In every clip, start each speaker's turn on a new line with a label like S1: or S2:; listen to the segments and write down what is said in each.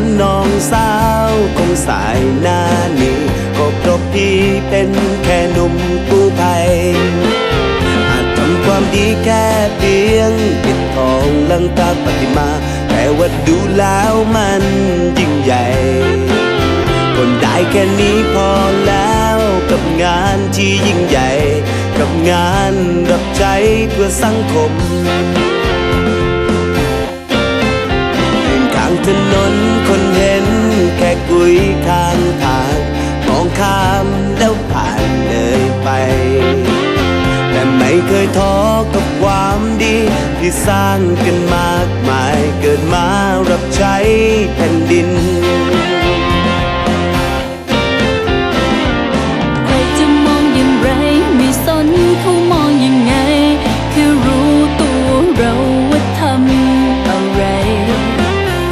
S1: นน้องสาวคงสายหน้านี้ก็เพราะพี่เป็นแค่หนุ่มกู้ภัยอาจทำความดีแค่เพียงปิดทองลังตาปฏิมา แต่ว่าดูแล้วมันยิ่งใหญ่คนได้แค่นี้พอแล้วกับงานที่ยิ่งใหญ่ กับงานรับใช้เพื่อสังคม ไม่เคยท้อกับความดีที่สร้างกันมากมายเกิดมารับใช้แผ่นดิน
S2: ใครจะมองอย่างไรม่สนเขามองยังไงคือรู้ตัวเราว่าทำอะไร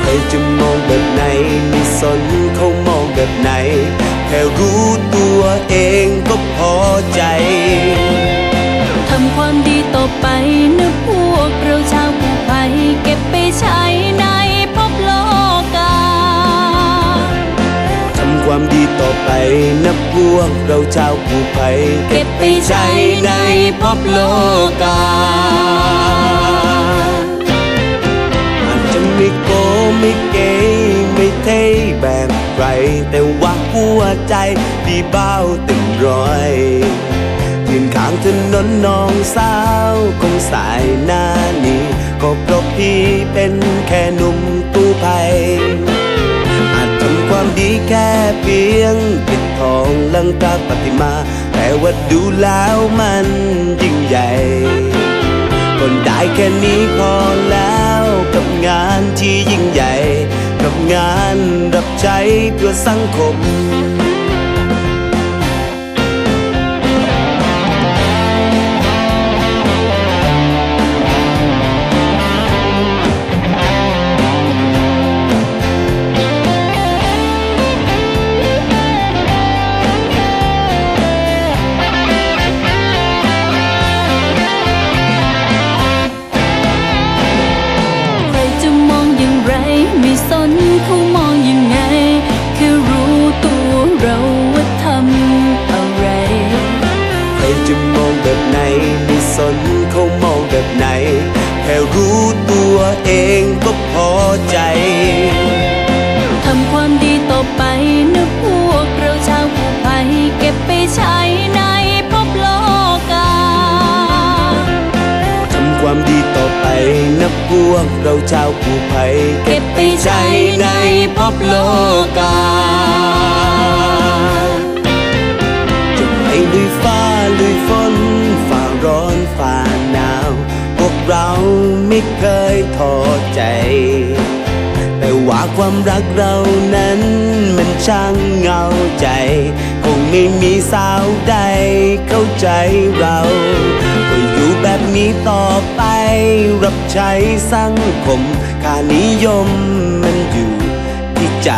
S1: ใครจะมองแบบไหนไม่สนเขามองแบบไหน แค่รู้ตัวเองก็พอใจ
S2: ความดีต่อไปนะพวกเราชาว
S1: ผู้ภัย
S2: เก็บไปใช้ในภพโลกา
S1: อาจจะไม่โกไม่เก๋ไม่เท่แบบใคร แต่ว่าหัวใจพี่เบ้าเต็มร้อยยืนข้างถนนน้องสาวคงสายหน้านี้ก็เพราะพี่เป็นแค่หนุ่มตู้ภัย เพียงปิดทองลังตาปฏิมา แต่ว่าดูแล้วมันยิ่งใหญ่คนได้แค่นี้พอแล้วกับงานที่ยิ่งใหญ่ กับงานรับใช้เพื่อสังคม
S2: จะมอง
S1: แบบไหนไม่สนเขามองแบบไหน แค่รู้ตัวเองก็พอใจ
S2: ทำความดีต่อไปนะพวกเราชาวกู้ภัยเก็บไปใช้ในภพโลกา
S1: ทำความดีต่อไปนะพวกเราชาวผู้ภัย
S2: เก็บไปใช้ในภพโลกา
S1: ไม่เคยท้อใจ แต่ว่าความรักเรานั้นมันช่างเหงาใจ คงไม่มีสาวใดเข้าใจเราก็อยู่แบบนี้ต่อไป รับใช้สังคมค่านิยมมันอยู่ที่ใจ